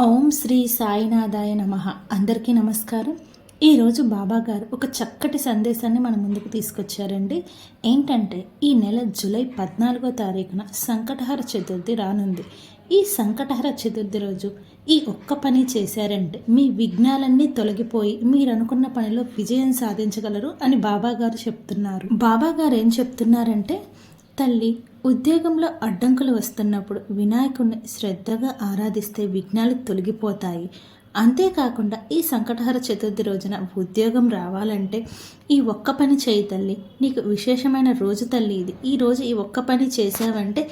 ఓం శ్రీ సాయినాథాయ నమ. అందరికీ నమస్కారం. ఈరోజు బాబా గారు ఒక చక్కటి సందేశాన్ని మన ముందుకు తీసుకొచ్చారండి. ఏంటంటే ఈ నెల జూలై పద్నాలుగో తారీఖున సంకటహర చతుర్థి రానుంది. ఈ సంకటహర చతుర్థి రోజు ఈ ఒక్క పని చేశారంటే మీ విఘ్నాలన్నీ తొలగిపోయి మీరు అనుకున్న పనిలో విజయం సాధించగలరు అని బాబా గారు చెప్తున్నారు. బాబా గారు ఏం చెప్తున్నారంటే తల్లి ఉద్యోగంలో అడ్డంకులు వస్తున్నప్పుడు వినాయకుడిని శ్రద్ధగా ఆరాధిస్తే విఘ్నాలు తొలగిపోతాయి. అంతేకాకుండా ఈ సంకటహర చతుర్థి రోజున ఉద్యోగం రావాలంటే ఈ ఒక్క పని చేయి తల్లి. నీకు విశేషమైన రోజు తల్లి ఇది. ఈ రోజు ఈ ఒక్క పని చేసావంటే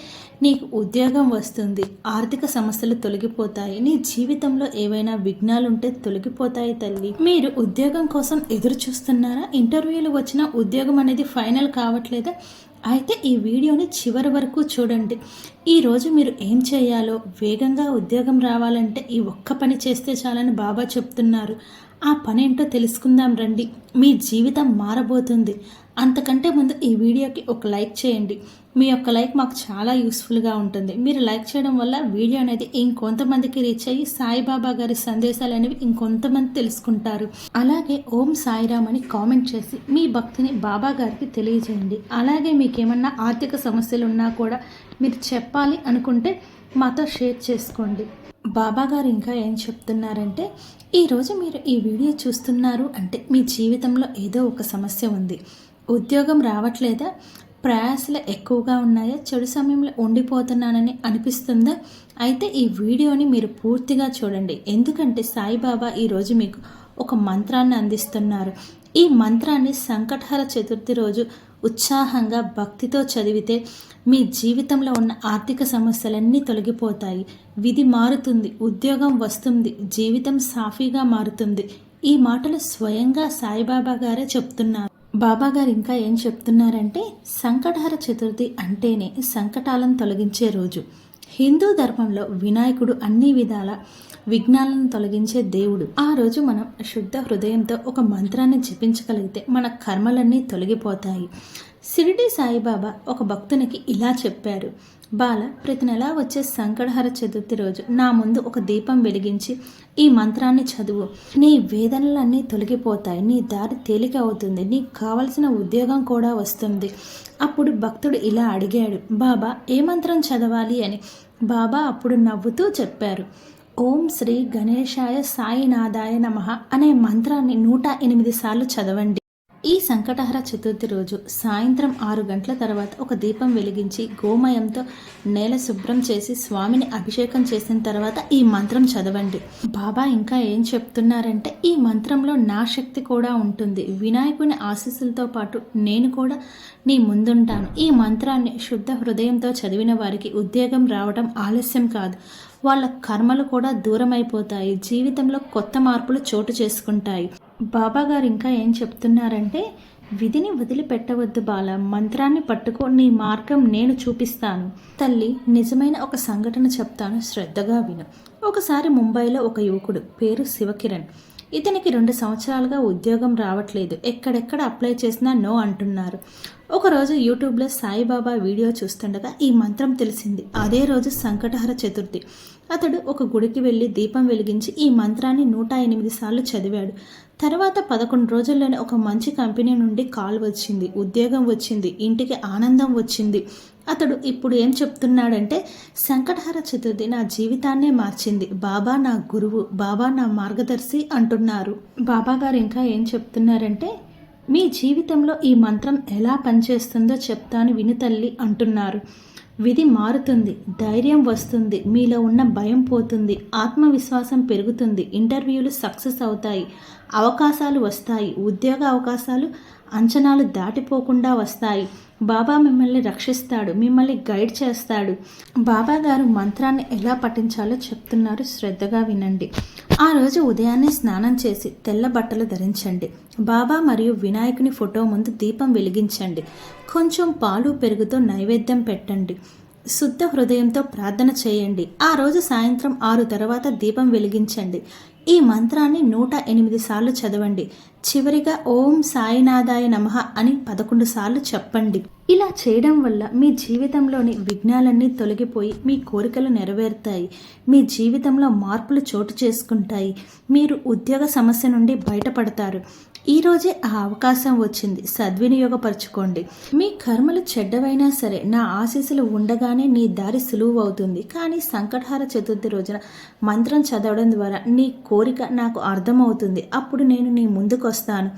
నీకు ఉద్యోగం వస్తుంది. ఆర్థిక సమస్యలు తొలగిపోతాయి. నీ జీవితంలో ఏవైనా విఘ్నాలుంటే తొలగిపోతాయి తల్లి. మీరు ఉద్యోగం కోసం ఎదురు చూస్తున్నారా ఇంటర్వ్యూలు వచ్చిన ఉద్యోగం అనేది ఫైనల్ కావట్లేదా? అయితే ఈ వీడియోని చివరి వరకు చూడండి. ఈరోజు మీరు ఏం చేయాలో వేగంగా ఉద్యోగం రావాలంటే ఈ ఒక్క పని చేస్తే చాలని బాబా చెప్తున్నారు. ఆ పని ఏంటో తెలుసుకుందాం రండి. మీ జీవితం మారబోతుంది. అంతకంటే ముందు ఈ వీడియోకి ఒక లైక్ చేయండి. మీ యొక్క లైక్ మాకు చాలా యూస్ఫుల్గా ఉంటుంది. మీరు లైక్ చేయడం వల్ల వీడియో అనేది ఇంకొంతమందికి రీచ్ అయ్యి సాయిబాబా గారి సందేశాలు అనేవి ఇంకొంతమంది తెలుసుకుంటారు. అలాగే ఓం సాయిరామ్ అని కామెంట్ చేసి మీ భక్తిని బాబా గారికి తెలియజేయండి. అలాగే మీకేమన్నా ఆర్థిక సమస్యలు ఉన్నా కూడా మీరు చెప్పాలి అనుకుంటే మాతో షేర్ చేసుకోండి. బాబా గారు ఇంకా ఏం చెప్తున్నారంటే ఈరోజు మీరు ఈ వీడియో చూస్తున్నారు అంటే మీ జీవితంలో ఏదో ఒక సమస్య ఉంది. ఉద్యోగం రావట్లేదా? ప్రయాసలు ఎక్కువగా ఉన్నాయా? చెడు సమయంలో ఉండిపోతున్నానని అనిపిస్తుందా? అయితే ఈ వీడియోని మీరు పూర్తిగా చూడండి. ఎందుకంటే సాయిబాబా ఈరోజు మీకు ఒక మంత్రాన్ని అందిస్తున్నారు. ఈ మంత్రాన్ని సంకటహర చతుర్థి రోజు ఉత్సాహంగా భక్తితో చదివితే మీ జీవితంలో ఉన్న ఆర్థిక సమస్యలన్నీ తొలగిపోతాయి. విధి మారుతుంది ఉద్యోగం వస్తుంది జీవితం సాఫీగా మారుతుంది. ఈ మాటలు స్వయంగా సాయిబాబా గారే చెప్తున్నారు. బాబా గారు ఇంకా ఏం చెప్తున్నారంటే సంకటహర చతుర్థి అంటేనే సంకటాలను తొలగించే రోజు. హిందూ ధర్మంలో వినాయకుడు అన్ని విధాల విఘ్నాలను తొలగించే దేవుడు. ఆ రోజు మనం శుద్ధ హృదయంతో ఒక మంత్రాన్ని జపించగలిగితే మన కర్మలన్నీ తొలగిపోతాయి. సిరిడి సాయిబాబా ఒక భక్తునికి ఇలా చెప్పారు. బాల ప్రతి నెలా వచ్చే సంకటహర చతుర్థి రోజు నా ముందు ఒక దీపం వెలిగించి ఈ మంత్రాన్ని చదువు. నీ వేదనలన్నీ తొలగిపోతాయి. నీ దారి తేలిక అవుతుంది. నీకు కావలసిన ఉద్యోగం కూడా వస్తుంది అప్పుడు భక్తుడు ఇలా అడిగాడు. బాబా ఏ మంత్రం చదవాలి? అని బాబా అప్పుడు నవ్వుతూ చెప్పారు. ఓం శ్రీ గణేశాయ సాయినాథాయ నమ అనే మంత్రాన్ని నూట ఎనిమిది సార్లు చదవండి. ఈ సంకటహర చతుర్థి రోజు సాయంత్రం ఆరు గంటల తర్వాత ఒక దీపం వెలిగించి గోమయంతో నేల శుభ్రం చేసి స్వామిని అభిషేకం చేసిన తర్వాత ఈ మంత్రం చదవండి. బాబా ఇంకా ఏం చెప్తున్నారంటే ఈ మంత్రంలో నా శక్తి కూడా ఉంటుంది. వినాయకుని ఆశీస్సులతో పాటు నేను కూడా నీ ముందుంటాను. ఈ మంత్రాన్ని శుద్ధ హృదయంతో చదివిన వారికి ఉద్యోగం రావడం ఆలస్యం కాదు. వాళ్ళ కర్మలు కూడా దూరం అయిపోతాయి జీవితంలో కొత్త మార్పులు చోటు చేసుకుంటాయి. బాబా గారు ఇంకా ఏం చెప్తున్నారంటే విధిని వదిలిపెట్టవద్దు బాల మంత్రాన్ని పట్టుకో నీ మార్గం నేను చూపిస్తాను. తల్లి నిజమైన ఒక సంఘటన చెప్తాను శ్రద్ధగా విను. ఒకసారి ముంబైలో ఒక యువకుడు పేరు శివకిరణ్. ఇతనికి రెండు సంవత్సరాలుగా ఉద్యోగం రావట్లేదు. ఎక్కడెక్కడ అప్లై చేసినా నో అంటున్నారు. ఒకరోజు యూట్యూబ్లో సాయిబాబా వీడియో చూస్తుండగా ఈ మంత్రం తెలిసింది. అదే రోజు సంకటహర చతుర్థి. అతడు ఒక గుడికి వెళ్ళి దీపం వెలిగించి ఈ మంత్రాన్ని నూట ఎనిమిది సార్లు చదివాడు. తర్వాత పదకొండు రోజుల్లోనే ఒక మంచి కంపెనీ నుండి కాల్ వచ్చింది. ఉద్యోగం వచ్చింది. ఇంటికి ఆనందం వచ్చింది. అతడు ఇప్పుడు ఏం చెప్తున్నాడంటే సంకటహర చతుర్థి నా జీవితాన్నే మార్చింది. బాబా నా గురువు బాబా నా మార్గదర్శి అంటున్నారు. బాబా గారు ఇంకా ఏం చెప్తున్నారంటే మీ జీవితంలో ఈ మంత్రం ఎలా పనిచేస్తుందో చెప్తాను వినుతల్లి అంటున్నారు. విధి మారుతుంది ధైర్యం వస్తుంది మీలో ఉన్న భయం పోతుంది ఆత్మవిశ్వాసం పెరుగుతుంది ఇంటర్వ్యూలు సక్సెస్ అవుతాయి అవకాశాలు వస్తాయి ఉద్యోగ అవకాశాలు అంచనాలు దాటిపోకుండా వస్తాయి. బాబా మిమ్మల్ని రక్షిస్తాడు మిమ్మల్ని గైడ్ చేస్తాడు. బాబా గారు మంత్రాన్ని ఎలా పఠించాలో చెప్తున్నారు శ్రద్ధగా వినండి. ఆ రోజు ఉదయాన్నే స్నానం చేసి తెల్ల బట్టలు ధరించండి. బాబా మరియు వినాయకుని ఫోటో ముందు దీపం వెలిగించండి. కొంచెం పాలు పెరుగుతో నైవేద్యం పెట్టండి. శుద్ధ హృదయంతో ప్రార్థన చేయండి. ఆ రోజు సాయంత్రం ఆరు తర్వాత దీపం వెలిగించండి. ఈ మంత్రాన్ని నూట ఎనిమిది సార్లు చదవండి. చివరిగా ఓం సాయినాథాయ నమ అని పదకొండు సార్లు చెప్పండి. ఇలా చేయడం వల్ల మీ జీవితంలోని విఘ్నాలన్నీ తొలగిపోయి మీ కోరికలు నెరవేరుతాయి. మీ జీవితంలో మార్పులు చోటు చేసుకుంటాయి. మీరు ఉద్యోగ సమస్య నుండి బయటపడతారు. ఈరోజే ఆ అవకాశం వచ్చింది. సద్వినియోగపరచుకోండి. మీ కర్మలు చెడ్డవైనా సరే నా ఆశీస్సులు ఉండగానే నీ దారి సులువు అవుతుంది. కానీ సంకటహార చతుర్థి రోజున మంత్రం చదవడం ద్వారా నీ కోరిక నాకు అర్థమవుతుంది. అప్పుడు నేను నీ ముందుకు వస్తాను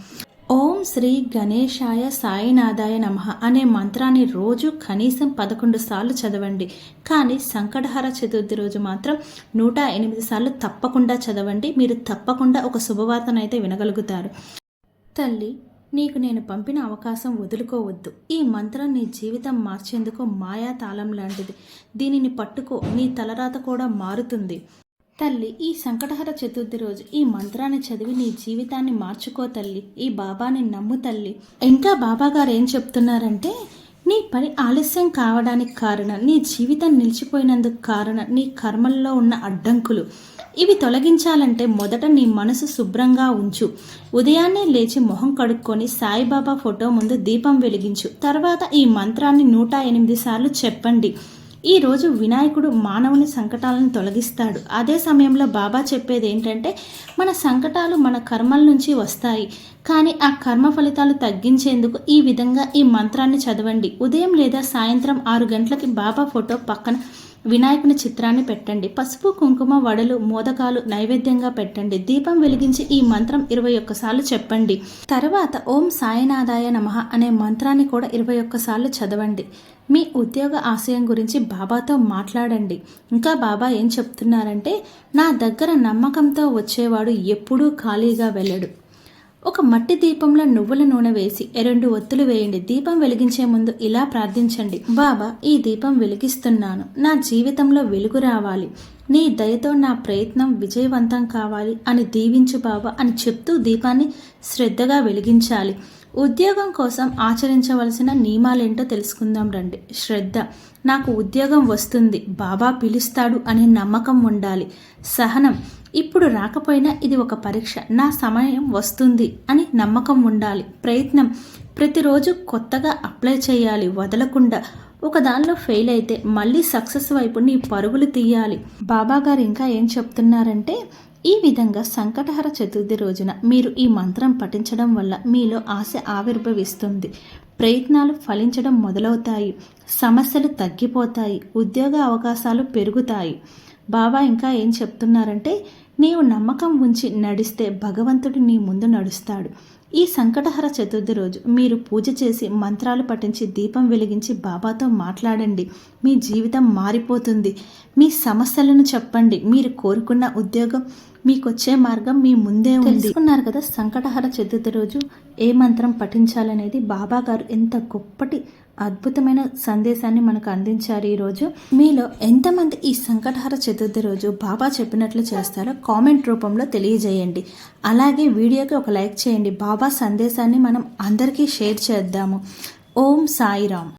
ఓం శ్రీ గణేశాయ సాయినాథాయ నమ అనే మంత్రాన్ని రోజు కనీసం పదకొండు సార్లు చదవండి. కానీ సంకటహర చతుర్థి రోజు మాత్రం నూట ఎనిమిది సార్లు తప్పకుండా చదవండి. మీరు తప్పకుండా ఒక శుభవార్తనైతే వినగలుగుతారు. తల్లి నీకు నేను పంపిన అవకాశం వదులుకోవద్దు. ఈ మంత్రం నీ జీవితం మార్చేందుకు మాయా తాళం లాంటిది. దీనిని పట్టుకో. నీ తలరాత కూడా మారుతుంది. తల్లి ఈ సంకటహర చతుర్థి రోజు ఈ మంత్రాన్ని చదివి నీ జీవితాన్ని మార్చుకో తల్లి ఈ బాబాని నమ్ము తల్లి. ఇంకా బాబా గారు ఏం చెప్తున్నారంటే నీ పని ఆలస్యం కావడానికి కారణం నీ జీవితం నిలిచిపోయినందుకు కారణం నీ కర్మల్లో ఉన్న అడ్డంకులు. ఇవి తొలగించాలంటే మొదట నీ మనసు శుభ్రంగా ఉంచు. ఉదయాన్నే లేచి మొహం కడుక్కొని సాయిబాబా ఫోటో ముందు దీపం వెలిగించు. తర్వాత ఈ మంత్రాన్ని నూట ఎనిమిది సార్లు చెప్పండి. ఈరోజు వినాయకుడు మానవుని సంకటాలను తొలగిస్తాడు. అదే సమయంలో బాబా చెప్పేది ఏంటంటే మన సంకటాలు మన కర్మల నుంచి వస్తాయి. కానీ ఆ కర్మ ఫలితాలు తగ్గించేందుకు ఈ విధంగా ఈ మంత్రాన్ని చదవండి. ఉదయం లేదా సాయంత్రం ఆరు గంటలకి బాబా ఫోటో పక్కన వినాయకుని చిత్రాన్ని పెట్టండి. పసుపు కుంకుమ వడలు మోదకాలు నైవేద్యంగా పెట్టండి. దీపం వెలిగించి ఈ మంత్రం ఇరవై ఒక్కసార్లు చెప్పండి. తర్వాత ఓం సాయినాథాయ నమః అనే మంత్రాన్ని కూడా ఇరవై ఒక్కసార్లు చదవండి. మీ ఉద్యోగ ఆశయం గురించి బాబాతో మాట్లాడండి. ఇంకా బాబా ఏం చెప్తున్నారంటే నా దగ్గర నమ్మకంతో వచ్చేవాడు ఎప్పుడూ ఖాళీగా వెళ్ళడు. ఒక మట్టి దీపంలో నువ్వుల నూనె వేసి రెండు ఒత్తులు వేయండి. దీపం వెలిగించే ముందు ఇలా ప్రార్థించండి. బాబా ఈ దీపం వెలిగిస్తున్నాను. నా జీవితంలో వెలుగు రావాలి. నీ దయతో నా ప్రయత్నం విజయవంతం కావాలి అని దీవించు బాబా అని చెప్తూ దీపాన్ని శ్రద్ధగా వెలిగించాలి. ఉద్యోగం కోసం ఆచరించవలసిన నియమాలేంటో తెలుసుకుందాం రండి. శ్రద్ధ. నాకు ఉద్యోగం వస్తుంది. బాబా పిలుస్తాడు అనే నమ్మకం ఉండాలి. సహనం. ఇప్పుడు రాకపోయినా ఇది ఒక పరీక్ష. నా సమయం వస్తుంది అని నమ్మకం ఉండాలి. ప్రయత్నం. ప్రతిరోజు కొత్తగా అప్లై చేయాలి. వదలకుండా. ఒక దానిలో ఫెయిల్ అయితే మళ్ళీ సక్సెస్ వైపు నీ పరుగులు తీయాలి. బాబా గారు ఇంకా ఏం చెప్తున్నారంటే ఈ విధంగా సంకటహర చతుర్థి రోజున మీరు ఈ మంత్రం పఠించడం వల్ల మీలో ఆశ ఆవిర్భవిస్తుంది. ప్రయత్నాలు ఫలించడం మొదలవుతాయి. సమస్యలు తగ్గిపోతాయి. ఉద్యోగ అవకాశాలు పెరుగుతాయి. బాబా ఇంకా ఏం చెప్తున్నారంటే నీవు నమ్మకం ఉంచి నడిస్తే భగవంతుడు నీ ముందు నడుస్తాడు. ఈ సంకటహర చతుర్థి రోజు మీరు పూజ చేసి మంత్రాలు పఠించి దీపం వెలిగించి బాబాతో మాట్లాడండి. మీ జీవితం మారిపోతుంది. మీ సమస్యలను చెప్పండి. మీరు కోరుకున్న ఉద్యోగం మీకు వచ్చే మార్గం మీ ముందే ఉంది. తెలుసుకున్నారు కదా సంకటహర చతుర్థి రోజు ఏ మంత్రం పఠించాలనేది బాబా గారు ఎంత గొప్పటి అద్భుతమైన సందేశాన్ని మనకు అందించారు ఈరోజు మీలో ఎంతమంది ఈ సంకటహర చతుర్థి రోజు బాబా చెప్పినట్లు చేస్తారో కామెంట్ రూపంలో తెలియజేయండి. అలాగే వీడియోకి ఒక లైక్ చేయండి. బాబా సందేశాన్ని మనం అందరికీ షేర్ చేద్దాము. ఓం సాయిరామ్.